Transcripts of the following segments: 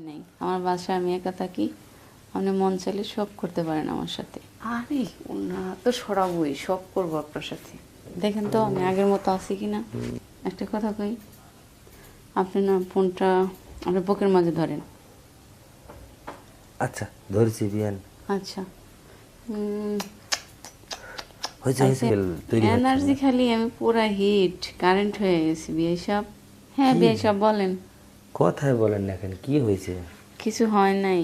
ভয় নেই। আমার বাসায় আমি একা থাকি আপনি মন চাইলে সব করতে পারেন আমার সাথে। আরে না তো সরাবই সব করব আপনার সাথে। দেখেন তো আমি আগের মতো আছি কি না একটা কথা কই আপনি না ফোনটা আপনার বুকের মাঝে ধরেন। আচ্ছা ধরেছি বিয়ান আচ্ছা। উম, হয়েছে হয়েছে তৈরি এনার্জি খালি আমি পুরা হিট কারেন্ট হয়ে গেছি বিয়ে সব হ্যাঁ বিয়ে সব বলেন। কথায় বলেন না এখন কি হয়েছে? কিছু হয় নাই।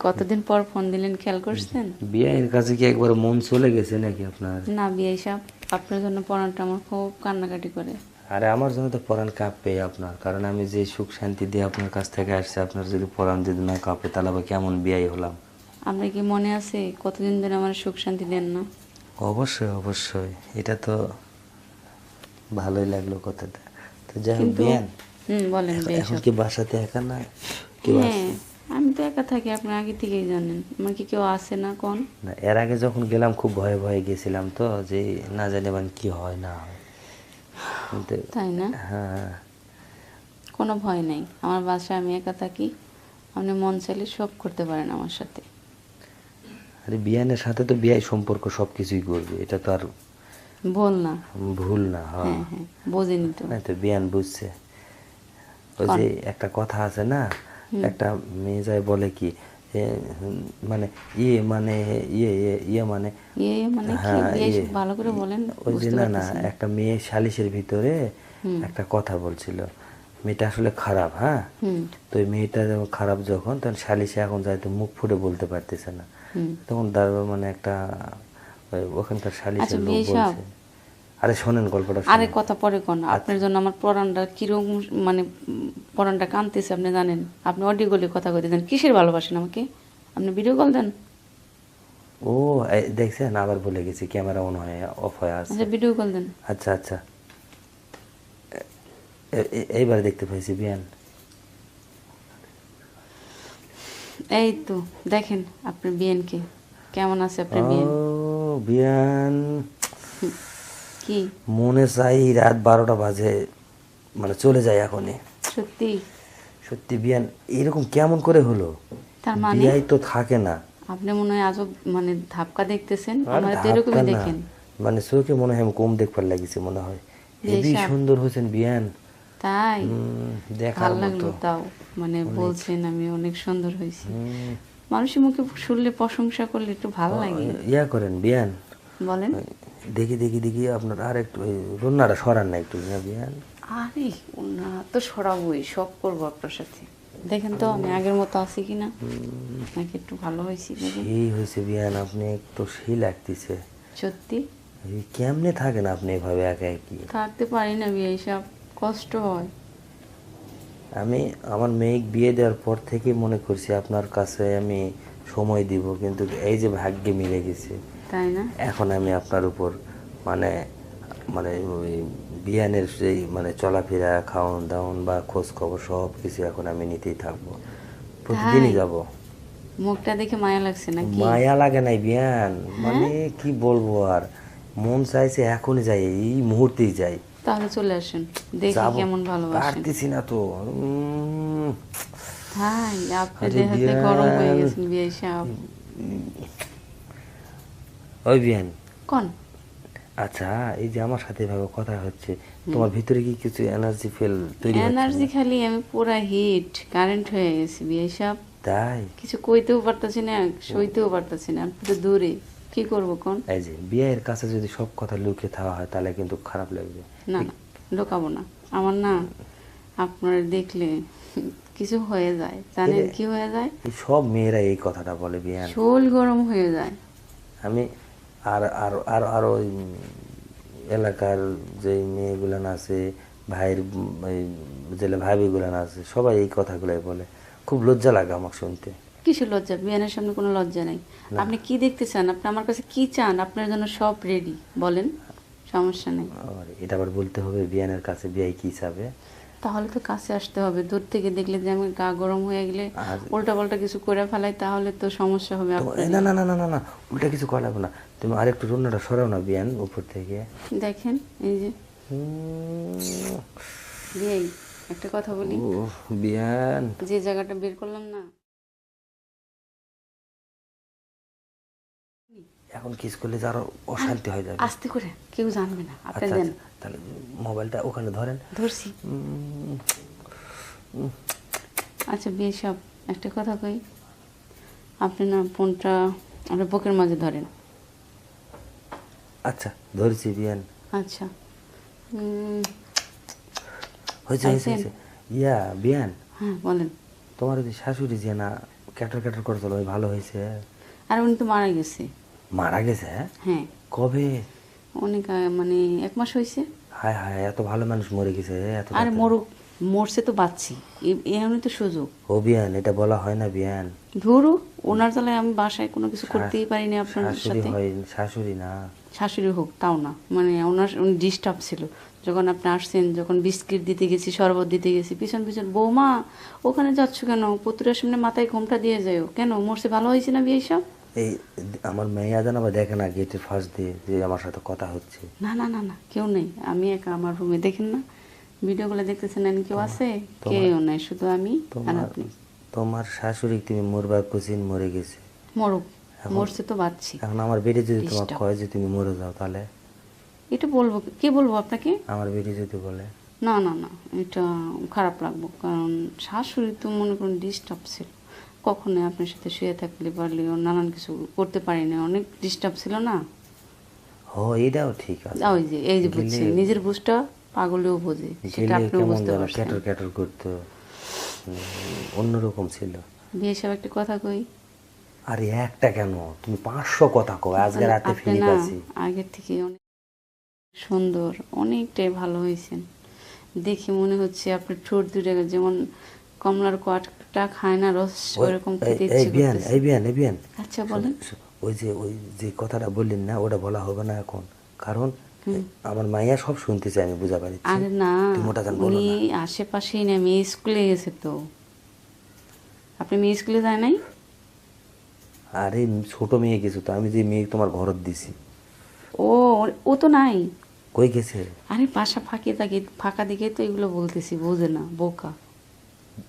কতদিন পর ফোন দিলেন খেয়াল করছেন? বিয়ের কাছে কি একবার মন চলে গেছে নাকি আপনার? না বিয়ে সব আপনার জন্য পড়াটা আমার খুব কান্নাকাটি করে। আরে আমার জন্য তো পরাণ কাঁপবে আপনার কারণ আমি যে সুখ শান্তি দিয়ে আপনার কাছ থেকে আসছি আপনার যদি পরাণ যদি না কাঁপে তাহলে আবার কেমন বিয়াই হলাম? আপনার কি মনে আছে কতদিন ধরে আমার সুখ শান্তি দেন না? অবশ্যই অবশ্যই। এটা তো ভালোই লাগল কথাটা। তো যাই হোক বিয়ান হুম বলেন এখন কি বাসাতে একা না? হ্যাঁ আমি তো একা থাকি আপনি আগে থেকেই জানেন। আমার কি কেউ আসে না কোন? না এর আগে যখন গেলাম খুব ভয়ে ভয়ে গেছিলাম তো যে না জানি মানে কি হয় না হয়। তাই না? হ্যাঁ। কোনো ভয় নেই। আমার বাসায় আমি একা থাকি। আপনি মন চাইলে সব করতে পারেন আমার সাথে। আরে বিয়ানের সাথে তো বিয়াই সম্পর্ক সব কিছুই করবে। এটা তো আর বল না। ভুল না হ্যাঁ। হ্যাঁ হ্যাঁ বোঝেনি তো। তো বিয়ান বুঝছে। ওই যে একটা কথা আছে না একটা মেয়ে যায় বলে কি মানে ইয়ে মানে ইয়ে ইয়ে, ইয়ে মানে ইয়ে মানে হ্যাঁ, ইয়ে। ভালো করে বলেন ওই যে না না একটা মেয়ে সালিশের ভিতরে একটা কথা বলছিল মেয়েটা আসলে খারাপ হ্যাঁ? তো ওই মেয়েটা যখন খারাপ যখন তখন সালিশে এখন যাইতে মুখ ফুটে বলতে পারতেছে না। তখন দাঁড়াবে মানে একটা ওখানকার সালিশের আচ্ছা, লোক বলছে। আরে শোনেন গল্পটা আরে কথা পরে কোন? আপনার জন্য আমার পরানটা কীরকম মানে পরানটা কাঁদতেছে আপনি জানেন? আপনি অডিও কলে কথা কইতে দেন। কিসের ভালোবাসেন আমাকে? আপনি ভিডিও কল দেন। ও দেখছেন? আবার বলে গেছি ক্যামেরা অন হয়ে অফ হয়ে আছে। আচ্ছা ভিডিও কল দেন। আচ্ছা আচ্ছা। এইবার দেখতে পাইছি বিয়ান। এই তো দেখেন আপনার বিয়েনকে। কেমন আছে আপনার ও বিয়েন। বিয়ান কি? মনে চাই রাত বারোটা বাজে মানে চলে যায় এখনই। সত্যি? সত্যি বিয়ান এরকম কেমন করে হলো? তার মানে? বিয়াই তো থাকে না। আপনি মনে হয় আজব মানে ধাপকা দেখতেছেন? আমার তো এরকমই দেখেন। মানে চোখে মনে হয় আমি কম দেখবার লাগিছে মনে হয়। হেবি সুন্দর হয়েছেন বিয়ান। তাই? দেখার মতো। তাও। মানে বলছেন আমি অনেক সুন্দর হয়েছি। মানুষের মুখে শুনলে প্রশংসা করলে একটু ভালো লাগে। ইয়া করেন বিয়ান। বলেন। দেখি দেখি দেখি আপনার আর একটু রন্নাটা সরান না একটু আরে না তো সরাবই সব করব আপনার সাথে। দেখেন তো আমি আগের মতো আছি কি না নাকি একটু ভালো হয়েছি? সেই হয়েছে বিয়ান আপনি একটু সেই লাগতেছে। সত্যি? কেমনে থাকেন আপনি এভাবে একা একই থাকতে পারি না বিয়ে সব কষ্ট হয়। আমি আমার মেয়ে বিয়ে দেওয়ার পর থেকে মনে করছি আপনার কাছে আমি সময় দিব কিন্তু এই যে ভাগ্যে মিলে গেছে। তাই না? এখন আমি আপনার উপর মানে মানে ওই বিয়ানের সেই মানে চলাফেরা খাওয়ান দাওয়ান বা খোঁজ খবর সব কিছু এখন আমি নিতেই থাকব। প্রতিদিনই? যাব। মুখটা দেখে মায়া লাগছে নাকি? মায়া লাগে নাই বিয়ান। মানে কি বলব আর? মন চাইছে এখনই যাই এই মুহূর্তেই যাই। তাহলে চলে আসেন। দেখি। কেমন ভালোবাসেন। পারতেছি না তো। তাই আপনি দেহাতে গরম হয়ে গেছেন বিয়ে সাহেব ওই বিয়ান কোন? আচ্ছা এই যে আমার সাথে এভাবে কথা হচ্ছে তোমার ভিতরে কি কিছু এনার্জি ফেল তৈরি এনার্জি খালি আমি পুরা হিট কারেন্ট হয়ে গেছি বিয়ে সাহেব। তাই? কিছু কইতেও পারতাছি না সইতেও পারতাছি না তো দূরে। কি করব কোন? এই যে বিয়ের কাছে যদি সব কথা লুকিয়ে থাকা হয় তাহলে কিন্তু খারাপ লাগবে। না না ঢোকাবো না। আমার না আপনার দেখলে কিছু হয়ে যায়। জানেন কি হয়ে যায়? সব মেয়েরা এই কথাটা বলে বিয়ান শোল গরম হয়ে যায়। আমি আর আর আর আর ওই এলাকার যে মেয়েগুলান আছে ভাইয়ের জেলে ভাবিগুলান আছে সবাই এই কথাগুলাই বলে। খুব লজ্জা লাগে আমাকে শুনতে। কিছু লজ্জা? বিয়ানের সামনে কোনো লজ্জা নাই। আপনি কি দেখতে চান? আপনি আমার কাছে কি চান? আপনার জন্য সব রেডি বলেন সমস্যা নেই। এটা আবার বলতে হবে বিয়ানের কাছে বিয়াই কি চাবে? তাহলে তো কাছে আসতে হবে। দূর থেকে দেখলে যে আমি গা গরম হয়ে গেলে উল্টা পাল্টা কিছু করে ফেলাই তাহলে তো সমস্যা হবে না না না না না না উল্টা কিছু করা লাগবে না। তুমি আরেকটু রান্নাটা সরাও না বিয়ান উপর থেকে। দেখেন এই যে বিয়েই একটা কথা বলি। ও বিয়ান। যে জায়গাটা বের করলাম না এখন কিস করলে যে আরও অশান্তি হয়ে যাবে? আস্তে করে কেউ জানবে না। আপনি আচ্ছা দেন আচ্ছা, তাহলে মোবাইলটা ওখানে ধরেন। ধরছি। আচ্ছা বিয়ে সব একটা কথা কই। আপনি না ফোনটা আপনার বুকের মাঝে ধরেন। আচ্ছা ধরেছি বিয়ান আচ্ছা। হয়েছে হয়েছে ইয়া বিয়ান। হ্যাঁ বলেন। তোমার যে শাশুড়ি যে না ক্যাটার ক্যাটার করে চলো ভালো হয়েছে। আর উনি তো মারা গেছে। মারা গেছে? হ্যাঁ? কবে? অনেক মানে এক মাস হয়েছে। হায় হায় এত ভালো মানুষ মরে গেছে এত আর। মরুক মরছে তো বাচ্চি এমনি তো সুযোগ। ও বিয়ান এটা বলা হয় না বিয়ান? ধরু ওনার জ্বালায় আমি বাসায় কোনো কিছু করতেই পারিনি আপনার শাশুড়ি সাথে। হয় শাশুড়ি না। শাশুড়ি হোক তাও না। মানে ওনার উনি ডিস্টার্ব ছিল। যখন আপনি আসছেন যখন বিস্কিট দিতে গেছি শরবত দিতে গেছি পিছন পিছন বৌমা ওখানে যাচ্ছ কেন? পুতুরের সামনে মাথায় ঘোমটা দিয়ে যাও কেন? মরছে ভালো হয়েছে না বিয়ে সব? এই আমার মেয়ে আজান আবার দেখে না গেটের ফার্স্ট দিয়ে যে আমার সাথে কথা হচ্ছে। না না না না কেউ নেই। আমি একা আমার রুমে দেখেন না। ভিডিওগুলো দেখতেছেন না কেউ আছে? কেউ নাই শুধু আমি আর তোমার আপনি। তোমার শাশুড়ি তুমি মরবার কুচিন মরে গেছে? মরুক। মরছে তো বাচ্চি এখন আমার বেডে যদি তোমার. কয় যে তুমি মরে যাও তাহলে? এটা বলব কে বলব আপনাকে? আমার বেডে যদি বলে। না না না এটা খারাপ লাগবো। কারণ শাশুড়ি তো মনে করুন ডিস্টার্ব ছিল। কখনো আপনার সাথে শুয়ে থাকলে পারলে নানান কিছু করতে পারিনি। অনেক ডিস্টার্ব ছিল না? ও এটাও ঠিক আছে। ওই যে এই যে বুঝছি নিজের বুঝটা পাগলেও বোঝে সেটা আপনিও বুঝতে পারছেন। ক্যাটর ক্যাটর করতো। অন্যরকম ছিল। বিয়ে সব একটা কথা কই? আরে একটা কেন? তুমি পাঁচশো কথা কো আজকে রাতে ফিরে না পাচ্ছি আগের থেকে অনেক সুন্দর অনেকটাই ভালো হয়েছেন। দেখে মনে হচ্ছে আপনার ঠোঁট দুটো যেমন কমলার কোয়াটা খায় না রস ওরকম খেতে ইচ্ছে করতেছে। এই বিয়ান এই বিয়ান। আচ্ছা বলেন। ওই যে ওই যে কথাটা বললেন না ওটা বলা হবে না এখন। কারণ আমার মাইয়া সব শুনতে চাই আমি বুঝা পারি আরে না উনি না? আশেপাশেই না মেয়ে স্কুলে গেছে তো। আপনি মেয়ে স্কুলে যায় নাই? আরে ছোট মেয়ে গেছে তো আমি যে মেয়ে তোমার ঘরত দিছি। ও ও তো নাই? কই গেছে? আরে বাসা ফাঁকি থাকে ফাঁকা দিকে তো এগুলো বলতেছি বোঝে না বোকা।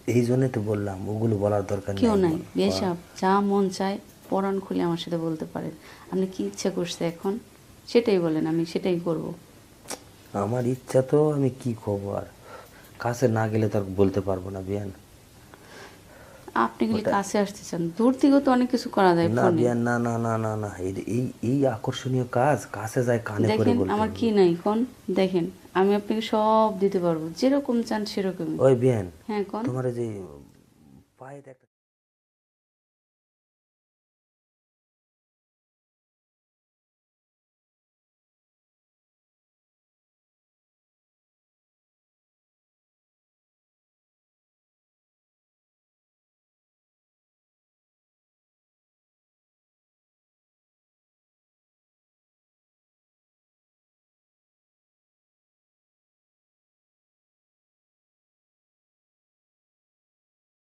এই জন্যই তো বললাম ওগুলো বলার দরকার কেউ নাই। বেশাব যা মন চায় পরাণ খুলে আমার সাথে বলতে পারেন। আপনি কি ইচ্ছা করছে এখন? সেটাই বলেন আমি সেটাই করব। আমার ইচ্ছা তো আমি কি করব আর? কাছে না গেলে তো আর বলতে পারব না বিয়ান। আপনি গেলে কাছে আসতে চান। দূর থেকেও তো অনেক কিছু করা যায় না বিয়ান না না না না না। এই- এই এই আকর্ষণীয় কাজ কাছে যায় কানে করে দেখেন আমার কি নাই কোন? দেখেন। আমি আপনাকে সব দিতে পারব। যেরকম চান সেরকম ওই বিয়ান হ্যাঁ কোন? তোমার যে পায়ে